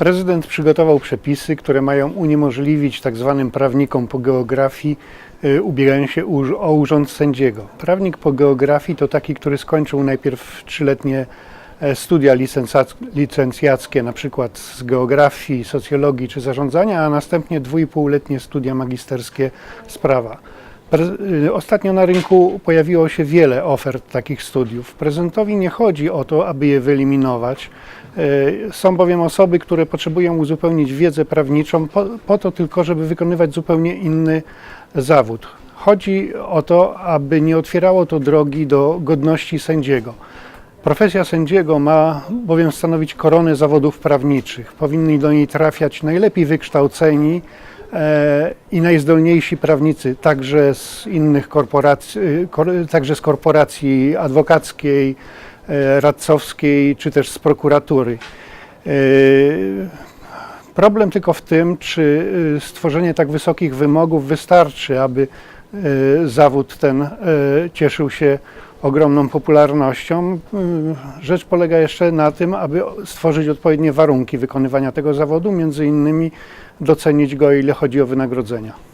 Prezydent przygotował przepisy, które mają uniemożliwić tak zwanym prawnikom po geografii y, ubieganie się o urząd sędziego. Prawnik po geografii to taki, który skończył najpierw trzyletnie e, studia licencjackie, na przykład z geografii, socjologii czy zarządzania, a następnie dwójpółletnie studia magisterskie z prawa. Y, Ostatnio na rynku pojawiło się wiele ofert takich studiów. Prezydentowi nie chodzi o to, aby je wyeliminować. Y, Są bowiem osoby, które potrzebują uzupełnić wiedzę prawniczą po, po to tylko, żeby wykonywać zupełnie inny zawód. Chodzi o to, aby nie otwierało to drogi do godności sędziego. Profesja sędziego ma bowiem stanowić koronę zawodów prawniczych. Powinni do niej trafiać najlepiej wykształceni i najzdolniejsi prawnicy, także z innych korporacji, kor, także z korporacji adwokackiej, e, radcowskiej, czy też z prokuratury. E, Problem tylko w tym, czy y, stworzenie tak wysokich wymogów wystarczy, aby y, zawód ten y, cieszył się ogromną popularnością. Y, Rzecz polega jeszcze na tym, aby stworzyć odpowiednie warunki wykonywania tego zawodu, między innymi docenić go, ile chodzi o wynagrodzenia.